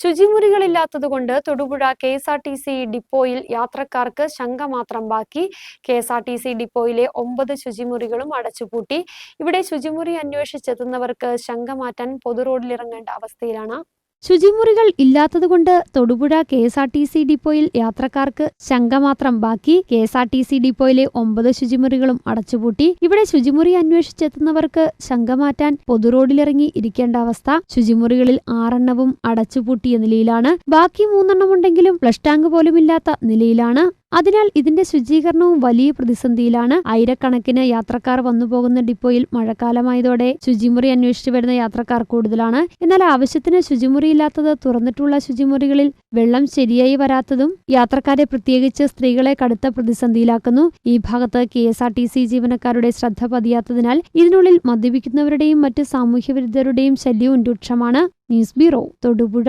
ശുചിമുറികളില്ലാത്തതുകൊണ്ട് Thodupuzha K S R T C ഡിപ്പോയിൽ യാത്രക്കാർക്ക് ശങ്ക മാത്രം ബാക്കി. K S R T C ഡിപ്പോയിലെ ഒമ്പത് ശുചിമുറികളും അടച്ചുപൂട്ടി. ഇവിടെ ശുചിമുറി അന്വേഷിച്ചെത്തുന്നവർക്ക് ശങ്ക മാറ്റാൻ പൊതു റോഡിലിറങ്ങേണ്ട അവസ്ഥയിലാണ് ശുചിമുറികൾ ഇല്ലാത്തതുകൊണ്ട് Thodupuzha K S R T C ഡിപ്പോയിൽ യാത്രക്കാർക്ക് ശങ്ക മാത്രം ബാക്കി. K S R T C ഡിപ്പോയിലെ ഒമ്പത് ശുചിമുറികളും അടച്ചുപൂട്ടി. ഇവിടെ ശുചിമുറി അന്വേഷിച്ചെത്തുന്നവർക്ക് ശങ്ക മാറ്റാൻ പൊതുറോഡിലിറങ്ങി ഇരിക്കേണ്ട അവസ്ഥ. ശുചിമുറികളിൽ ആറെണ്ണവും അടച്ചുപൂട്ടിയ നിലയിലാണ്. ബാക്കി മൂന്നെണ്ണമുണ്ടെങ്കിലും ഫ്ലഷ് ടാങ്ക് പോലുമില്ലാത്ത നിലയിലാണ്. അതിനാൽ ഇതിന്റെ ശുചീകരണവും വലിയ പ്രതിസന്ധിയിലാണ് ആയിരക്കണക്കിന് യാത്രക്കാർ വന്നുപോകുന്ന ഡിപ്പോയിൽ മഴക്കാലമായതോടെ ശുചിമുറി അന്വേഷിച്ചു വരുന്ന യാത്രക്കാർ കൂടുതലാണ്. എന്നാൽ ആവശ്യത്തിന് ശുചിമുറിയില്ലാത്തത് തുറന്നിട്ടുള്ള ശുചിമുറികളിൽ വെള്ളം ശരിയായി വരാത്തതും യാത്രക്കാരെ പ്രത്യേകിച്ച് സ്ത്രീകളെ കടുത്ത പ്രതിസന്ധിയിലാക്കുന്നു. ഈ ഭാഗത്ത് K S R T C ജീവനക്കാരുടെ ശ്രദ്ധ പതിയാത്തതിനാൽ ഇതിനുള്ളിൽ മദ്യപിക്കുന്നവരുടെയും മറ്റ് സാമൂഹ്യവിരുദ്ധരുടെയും ശല്യവും രൂക്ഷമാണ്. News bureau Thodupuzha.